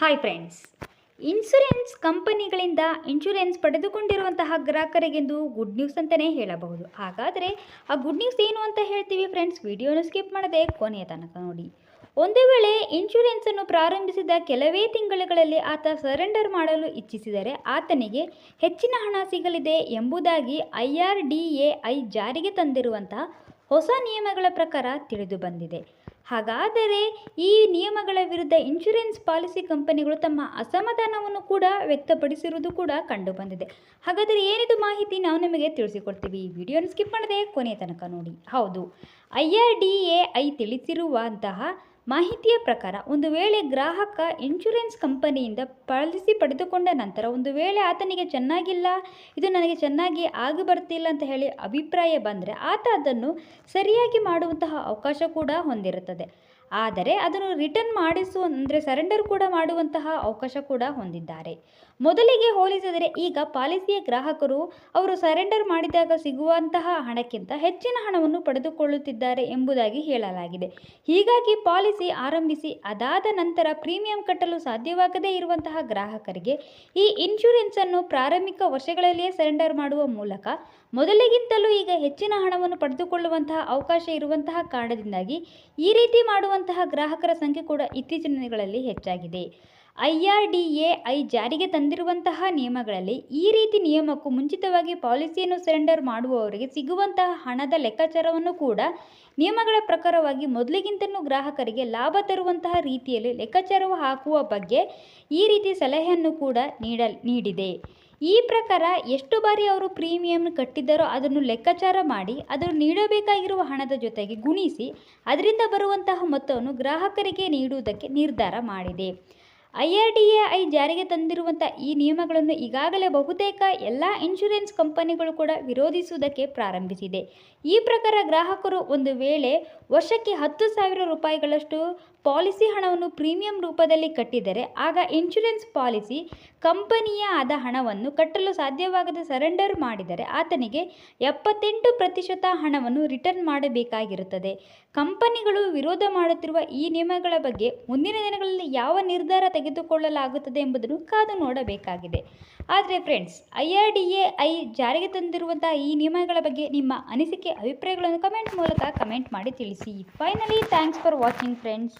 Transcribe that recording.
Hi friends insurance ಕಂಪನಿಗಳಿಂದ insurance ಪಡೆದುಕೊಂಡಿರುವಂತಹ ಗ್ರಾಹಕರಿಗೆಂದು ಗುಡ್ ನ್ಯೂಸ್ ಅಂತಲೇ ಹೇಳಬಹುದು. ಹಾಗಾದರೆ ಆ ಗುಡ್ ನ್ಯೂಸ್ ಏನು ಅಂತ ಹೇಳ್ತೀವಿ ಫ್ರೆಂಡ್ಸ್ ವಿಡಿಯೋನ ಸ್ಕಿಪ್ ಮಾಡದೆ ಕೊನೆಯ ತನಕ ನೋಡಿ. ಒಂದು ವೇಳೆ ಇನ್ಶೂರೆನ್ಸನ್ನು ಪ್ರಾರಂಭಿಸಿದ ಕೆಲವೇ ತಿಂಗಳುಗಳಲ್ಲಿ ಆತ ಸರೆಂಡರ್ ಮಾಡಲು ಇಚ್ಛಿಸಿದರೆ ಆತನಿಗೆ ಹೆಚ್ಚಿನ ಹಣ ಸಿಗಲಿದೆ ಎಂಬುದಾಗಿ I R D A I ಜಾರಿಗೆ ತಂದಿರುವಂತಹ ಹೊಸ ನಿಯಮಗಳ ಪ್ರಕಾರ ತಿಳಿದು ಬಂದಿದೆ. ಹಾಗಾದರೆ ಈ ನಿಯಮಗಳ ವಿರುದ್ಧ ಇನ್ಶೂರೆನ್ಸ್ ಪಾಲಿಸಿ ಕಂಪನಿಗಳು ತಮ್ಮ ಅಸಮಾಧಾನವನ್ನು ಕೂಡ ವ್ಯಕ್ತಪಡಿಸಿರುವುದು ಕೂಡ ಕಂಡುಬಂದಿದೆ. ಹಾಗಾದರೆ ಏನಿದು ಮಾಹಿತಿ ನಾವು ನಿಮಗೆ ತಿಳಿಸಿಕೊಡ್ತೀವಿ. ಈ ವಿಡಿಯೋನ ಸ್ಕಿಪ್ ಮಾಡದೆ ಕೊನೆಯ ತನಕ ನೋಡಿ. ಹೌದು, I R D A I ತಿಳಿಸಿರುವಂತಹ ಮಾಹಿತಿಯ ಪ್ರಕಾರ, ಒಂದು ವೇಳೆ ಗ್ರಾಹಕ ಇನ್ಶೂರೆನ್ಸ್ ಕಂಪನಿಯಿಂದ ಪಾಲಿಸಿ ಪಡೆದುಕೊಂಡ ನಂತರ ಒಂದು ವೇಳೆ ಆತನಿಗೆ ಚೆನ್ನಾಗಿಲ್ಲ, ಇದು ನನಗೆ ಚೆನ್ನಾಗಿ ಆಗಿ ಬರ್ತಿಲ್ಲ ಅಂತ ಹೇಳಿ ಅಭಿಪ್ರಾಯ ಬಂದರೆ ಆತ ಅದನ್ನು ಸರಿಯಾಗಿ ಮಾಡುವಂತಹ ಅವಕಾಶ ಕೂಡ ಹೊಂದಿರುತ್ತದೆ. ಆದರೆ ಅದನ್ನು ರಿಟರ್ನ್ ಮಾಡಿಸು ಅಂದರೆ ಸರೆಂಡರ್ ಕೂಡ ಮಾಡುವಂತಹ ಅವಕಾಶ ಕೂಡ ಹೊಂದಿದ್ದಾರೆ. ಮೊದಲಿಗೆ ಹೋಲಿಸಿದರೆ ಈಗ ಪಾಲಿಸಿಯ ಗ್ರಾಹಕರು ಅವರು ಸರೆಂಡರ್ ಮಾಡಿದಾಗ ಸಿಗುವಂತಹ ಹಣಕ್ಕಿಂತ ಹೆಚ್ಚಿನ ಹಣವನ್ನು ಪಡೆದುಕೊಳ್ಳುತ್ತಿದ್ದಾರೆ ಎಂಬುದಾಗಿ ಹೇಳಲಾಗಿದೆ. ಹೀಗಾಗಿ ಪಾಲಿಸಿ ಆರಂಭಿಸಿ ಅದಾದ ನಂತರ ಪ್ರೀಮಿಯಂ ಕಟ್ಟಲು ಸಾಧ್ಯವಾಗದೇ ಇರುವಂತಹ ಗ್ರಾಹಕರಿಗೆ ಈ ಇನ್ಶೂರೆನ್ಸ್ ಅನ್ನು ಪ್ರಾರಂಭಿಕ ವರ್ಷಗಳಲ್ಲಿಯೇ ಸರೆಂಡರ್ ಮಾಡುವ ಮೂಲಕ ಮೊದಲಿಗಿಂತಲೂ ಈಗ ಹೆಚ್ಚಿನ ಹಣವನ್ನು ಪಡೆದುಕೊಳ್ಳುವಂತಹ ಅವಕಾಶ ಇರುವಂತಹ ಕಾರಣದಿಂದಾಗಿ ಈ ರೀತಿ ಮಾಡುವಂತಹ ಗ್ರಾಹಕರ ಸಂಖ್ಯೆ ಕೂಡ ಇತ್ತೀಚಿನ ದಿನಗಳಲ್ಲಿ ಹೆಚ್ಚಾಗಿದೆ. ಐ ಐ ಜಾರಿಗೆ ತಂದಿರುವಂತಹ ನಿಯಮಗಳಲ್ಲಿ ಈ ರೀತಿ ನಿಯಮಕ್ಕೂ ಮುಂಚಿತವಾಗಿ ಪಾಲಿಸಿಯನ್ನು ಸರೆಂಡರ್ ಮಾಡುವವರಿಗೆ ಸಿಗುವಂತಹ ಹಣದ ಲೆಕ್ಕಾಚಾರವನ್ನು ಕೂಡ ನಿಯಮಗಳ ಪ್ರಕಾರವಾಗಿ ಮೊದಲಿಗಿಂತಲೂ ಗ್ರಾಹಕರಿಗೆ ಲಾಭ ತರುವಂತಹ ರೀತಿಯಲ್ಲಿ ಲೆಕ್ಕಾಚಾರವು ಹಾಕುವ ಬಗ್ಗೆ ಈ ರೀತಿ ಸಲಹೆಯನ್ನು ಕೂಡ ನೀಡ, ನೀಡಿದೆ. ಈ ಪ್ರಕಾರ ಎಷ್ಟು ಬಾರಿ ಅವರು ಪ್ರೀಮಿಯಂ ಕಟ್ಟಿದ್ದಾರೋ ಅದನ್ನು ಲೆಕ್ಕಾಚಾರ ಮಾಡಿ ಅದನ್ನು ನೀಡಬೇಕಾಗಿರುವ ಹಣದ ಜೊತೆಗೆ ಗುಣಿಸಿ ಅದರಿಂದ ಬರುವಂತಹ ಮೊತ್ತವನ್ನು ಗ್ರಾಹಕರಿಗೆ ನೀಡುವುದಕ್ಕೆ ನಿರ್ಧಾರ ಮಾಡಿದೆ. ಐ ಜಾರಿಗೆ ತಂದಿರುವಂಥ ಈ ನಿಯಮಗಳನ್ನು ಈಗಾಗಲೇ ಬಹುತೇಕ ಎಲ್ಲ ಇನ್ಶೂರೆನ್ಸ್ ಕಂಪನಿಗಳು ಕೂಡ ವಿರೋಧಿಸುವುದಕ್ಕೆ ಪ್ರಾರಂಭಿಸಿದೆ. ಈ ಪ್ರಕಾರ ಗ್ರಾಹಕರು ಒಂದು ವೇಳೆ ವರ್ಷಕ್ಕೆ ಹತ್ತು ಸಾವಿರ ರೂಪಾಯಿಗಳಷ್ಟು ಪಾಲಿಸಿ ಹಣವನ್ನು ಪ್ರೀಮಿಯಂ ರೂಪದಲ್ಲಿ ಕಟ್ಟಿದರೆ ಆಗ ಇನ್ಶೂರೆನ್ಸ್ ಪಾಲಿಸಿ ಕಂಪನಿಯ ಆದ ಹಣವನ್ನು ಕಟ್ಟಲು ಸಾಧ್ಯವಾಗದ ಸರೆಂಡರ್ ಮಾಡಿದರೆ ಆತನಿಗೆ ಎಪ್ಪತ್ತೆಂಟು ಪ್ರತಿಶತ ಹಣವನ್ನು ರಿಟರ್ನ್ ಮಾಡಬೇಕಾಗಿರುತ್ತದೆ. ಕಂಪನಿಗಳು ವಿರೋಧ ಮಾಡುತ್ತಿರುವ ಈ ನಿಯಮಗಳ ಬಗ್ಗೆ ಮುಂದಿನ ದಿನಗಳಲ್ಲಿ ಯಾವ ನಿರ್ಧಾರ ತೆಗೆದುಕೊಳ್ಳಲಾಗುತ್ತದೆ ಎಂಬುದನ್ನು ಕಾದು ನೋಡಬೇಕಾಗಿದೆ. ಆದರೆ friends I R D A I ಜಾರಿಗೆ ತಂದಿರುವಂತಹ ಈ ನಿಯಮಗಳ ಬಗ್ಗೆ ನಿಮ್ಮ ಅನಿಸಿಕೆ, ಅಭಿಪ್ರಾಯಗಳನ್ನು ಕಮೆಂಟ್ ಮೂಲಕ ಕಮೆಂಟ್ ಮಾಡಿ ತಿಳಿಸಿ. Finally thanks for watching friends